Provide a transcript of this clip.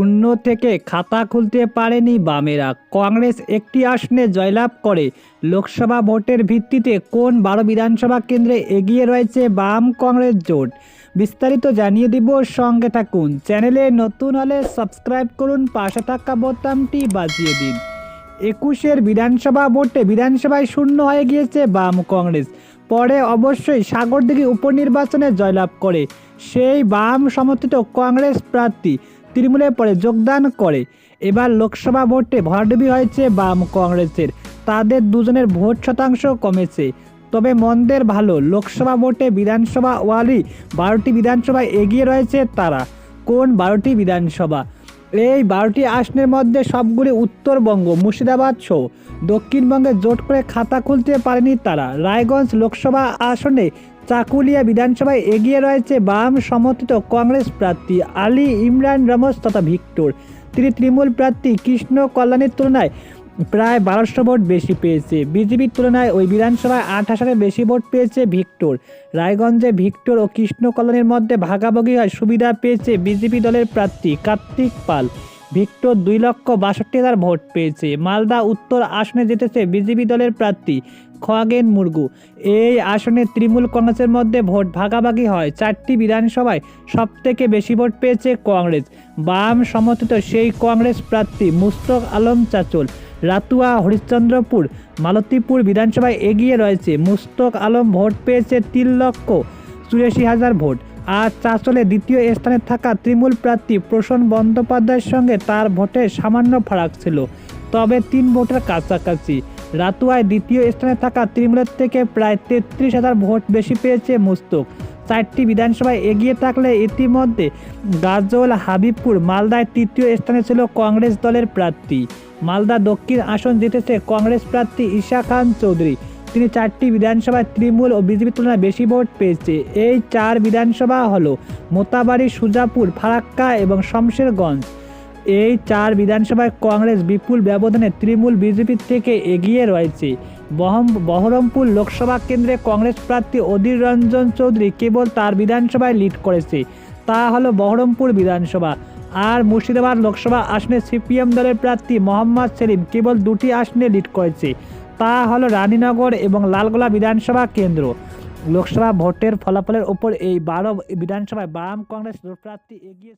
শূন্য থেকে খাতা খুলতে পারেনি বামেরা। কংগ্রেস একটি আসনে জয়লাভ করে। লোকসভা ভোটের ভিত্তিতে কোন বারো বিধানসভা কেন্দ্রে এগিয়ে রয়েছে বাম কংগ্রেস জোট? বিস্তারিত জানিয়ে দিব সঙ্গে থাকুন। চ্যানেলে নতুন হলে সাবস্ক্রাইব করুন, পাশে থাকা বোতামটি বাজিয়ে দিন। একুশের বিধানসভা ভোটে বিধানসভায় শূন্য হয়ে গিয়েছে বাম কংগ্রেস। পরে অবশ্যই সাগরদিঘি উপনির্বাচনে জয়লাভ করে। সেই বাম সমর্থিত কংগ্রেস প্রার্থী তৃণমূলের পরে যোগদান করে। এবার লোকসভা ভোটে ভরাডুবি হয়েছে বাম কংগ্রেসের। তাদের দুজনের ভোট শতাংশ কমেছে। তবে মন্দের ভালো, লোকসভা ভোটে বিধানসভা ওয়ালি বারোটি বিধানসভায় এগিয়ে রয়েছে তারা। কোন বারোটি বিধানসভা? এই বারোটি আসনের মধ্যে সবগুলি উত্তরবঙ্গ, মুর্শিদাবাদ সহ। দক্ষিণবঙ্গে জোট করে খাতা খুলতে পারেনি তারা। রায়গঞ্জ লোকসভা আসনে চাকুলিয়া বিধানসভায় এগিয়ে রয়েছে বাম সমর্থিত কংগ্রেস প্রার্থী আলী ইমরান রমজ তথা ভিক্টর। তিনি তৃণমূল প্রার্থী কৃষ্ণ কল্যাণের তুলনায় প্রায় বারোশো ভোট বেশি পেয়েছে। বিজেপির তুলনায় ওই বিধানসভায় আট হাজারের বেশি ভোট পেয়েছে ভিক্টর। রায়গঞ্জে ভিক্টর ও কৃষ্ণ কল্যাণীর মধ্যে ভাগাভাগি হয় সুবিধা পেয়েছে বিজেপি দলের প্রার্থী কার্তিক পাল। ভিক্টর দুই লক্ষ বাষট্টি হাজার ভোট পেয়েছে। মালদা উত্তর আসনে জিতেছে বিজেপি দলের প্রার্থী খোয়াগেন মুরগু। এই আসনে তৃণমূল কংগ্রেসের মধ্যে ভোট ভাগাভাগি হয়। চারটি বিধানসভায় সব থেকে বেশি ভোট পেয়েছে কংগ্রেস। বাম সমর্থিত সেই কংগ্রেস প্রার্থী মুস্তক আলম চাচল। রাতুয়া, হরিশ্চন্দ্রপুর, মালতীপুর বিধানসভায় এগিয়ে রয়েছে। মুস্তক আলম ভোট পেয়েছে তিন লক্ষ চুরাশি হাজার ভোট। আর চাচলে দ্বিতীয় স্থানে থাকা তৃণমূল প্রার্থী প্রসন্ন বন্দ্যোপাধ্যায়ের সঙ্গে তার ভোটে সামান্য ফারাক ছিল। তবে তিন ভোটের কাছাকাছি। রাতুয়ায় দ্বিতীয় স্থানে থাকা তৃণমূলের থেকে প্রায় তেত্রিশ হাজার ভোট বেশি পেয়েছে মুস্তক। চারটি বিধানসভায় এগিয়ে থাকলে ইতিমধ্যে গাজল, হাবিবপুর, মালদায় তৃতীয় স্থানে ছিল কংগ্রেস দলের প্রার্থী। মালদা দক্ষিণ আসন জিতেছে কংগ্রেস প্রার্থী ঈশা খান চৌধুরী। তিনি চারটি বিধানসভায় তৃণমূল ও বিজেপির তুলনায় বেশি ভোট পেয়েছে। এই চার বিধানসভা হল মোতাবাড়ি, সুজাপুর, ফারাক্কা এবং শমশেরগঞ্জ। এই চার বিধানসভায় কংগ্রেস বিপুল ব্যবধানে তৃণমূল বিজেপির থেকে এগিয়ে রয়েছে। বহম বহরমপুর লোকসভা কেন্দ্রে কংগ্রেস প্রার্থী অধীর রঞ্জন চৌধুরী কেবল তার বিধানসভায় লিড করেছে। তা হলো বহরমপুর বিধানসভা। আর মুর্শিদাবাদ লোকসভা আসনে সিপিএম দলের প্রার্থী মোহাম্মদ সেলিম কেবল দুটি আসনে লিড করেছে। তা হলো রানীনগর এবং লালগোলা বিধানসভা কেন্দ্র। লোকসভা ভোটের ফলাফলের ওপর এই বারো বিধানসভায় বাম কংগ্রেস প্রার্থী এগিয়ে